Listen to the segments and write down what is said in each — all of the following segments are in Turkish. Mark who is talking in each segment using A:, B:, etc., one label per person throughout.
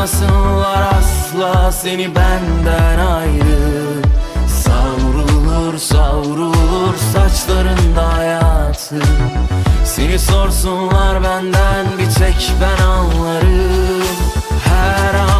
A: Sanmasınlar asla seni benden ayrı. Savrulur savrulur saçlarında hayatı. Seni sorsunlar benden bir tek ben anlarım. Her anın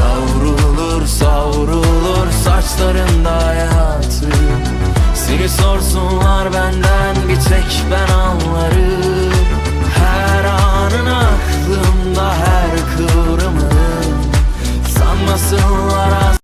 A: Savrulur savrulur saçlarında hayatı Seni sorsunlar benden bir tek ben anlarım. Her anın aklımda her kıvrımın Sanmasınlar asla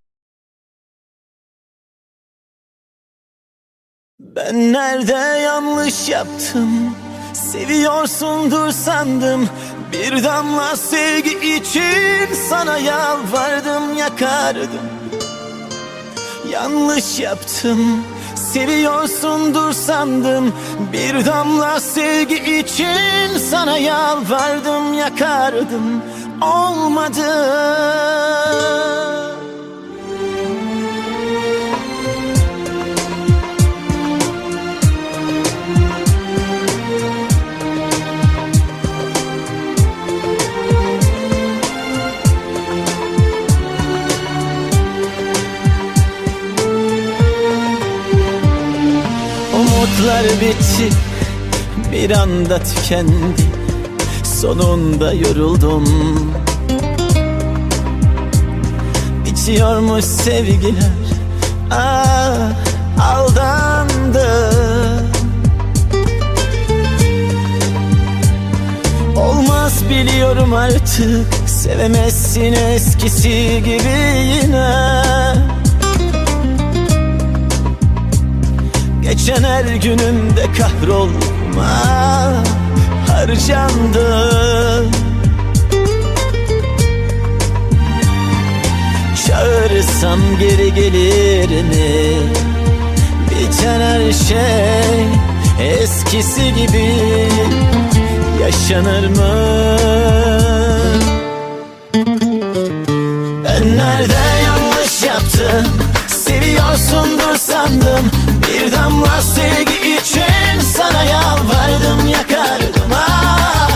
B: Ben nerede yanlış yaptım Seviyorsundur sandım. Bir damla sevgi için Sana yalvardım yakardım. Yanlış yaptım. Seviyorsundur sandım. Bir damla sevgi için Sana yalvardım yakardım. Olmadı bitti Bir anda tükendi Sonunda yoruldum. Bitiyormuş sevgiler Ah aldandı. Olmaz biliyorum artık Sevemezsin eskisi gibi yine Geçen her günümde kahrolma harcandı Çağırırsam geri gelir mi? Biten her şey eskisi gibi yaşanır mı? Ben nerede yanlış yaptım Seviyorsundur sandım Bir damla sevgi için Sana yalvardım yakardım. Ah,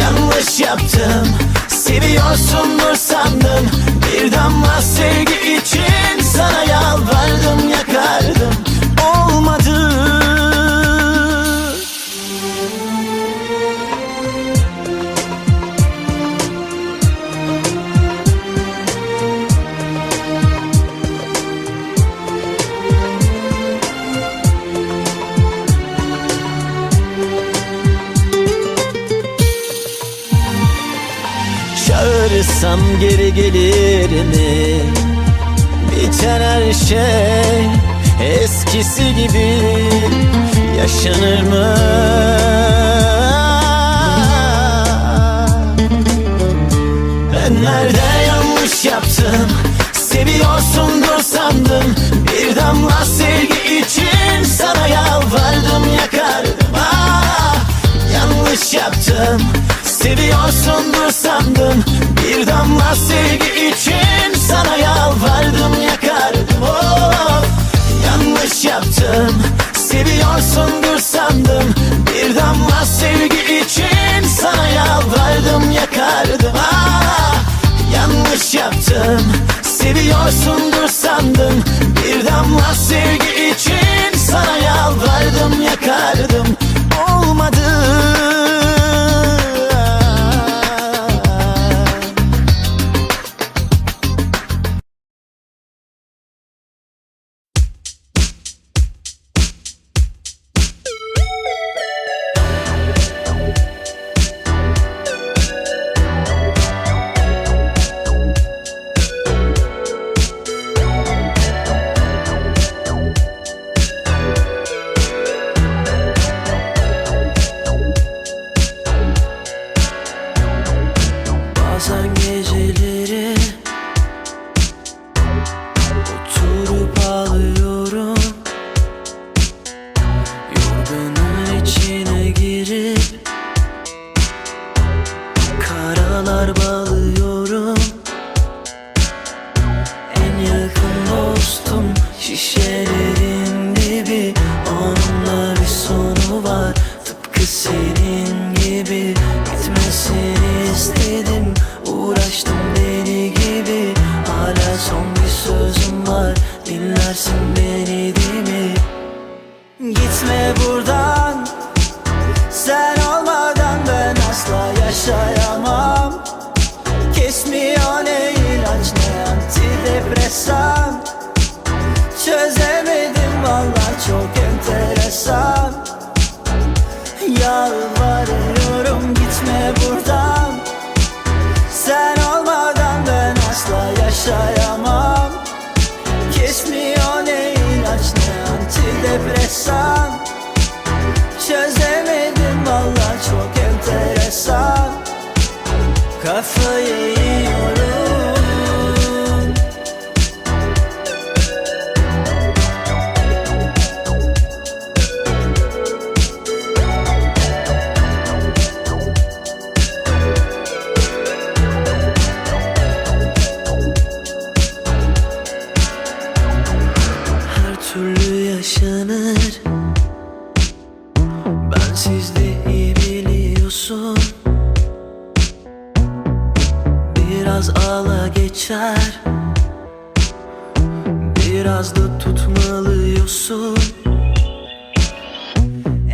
B: Yanlış yaptım Seviyorsundur sandım Bir damla sevgi için Sana yalvardım yakardım Sorsam geri gelir mi? Biter her şey eskisi gibi Yaşanır mı? Ben nerede yanlış yaptım? Seviyorsundur sandım Bir damla sevgi için Sana yalvardım yakardım ah, Yanlış yaptım Seviyorsundur sandım Damla sevgi için Sana yalvardım yakardım oh, Yanlış yaptım Seviyorsundur sandım. Bir damla sevgi için Sana yalvardım yakardım. Ah, Yanlış yaptım Seviyorsundur sandım. Bir damla
C: Çözemedim valla çok enteresan. Yalvarıyorum gitme buradan. Sen olmadan ben asla yaşayamam. Kesmiyor ne ilaç ne antidepresan. Çözemedim valla çok enteresan. Kafayı yiyorum Ağla geçer. Biraz da tutmalıyorsun.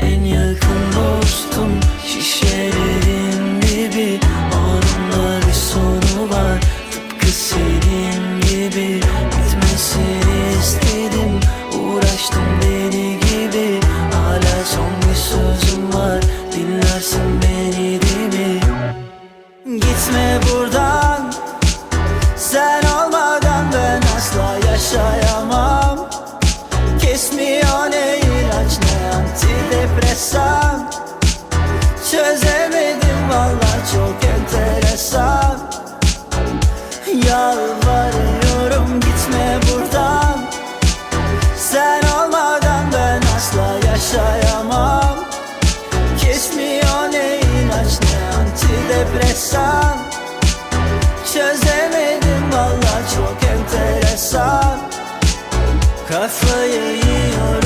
C: En yakın dostum şişelerin dibi Onunla bir sonu var tıpkı senin gibi. Gitmesini istedim uğraştım deli gibi. Hala son bir sözüm var dinlersin beni değil mi? Gitme buradan Sen olmadan ben asla yaşayamam. Kesmiyor ne ilaç ne antidepresan? Çözemedim valla çok enteresan. Yalvarıyorum gitme buradan. Sen olmadan ben asla yaşayamam. Kesmiyor ne ilaç ne antidepresan? Çözemedim Kafayı yiyorum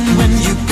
C: when you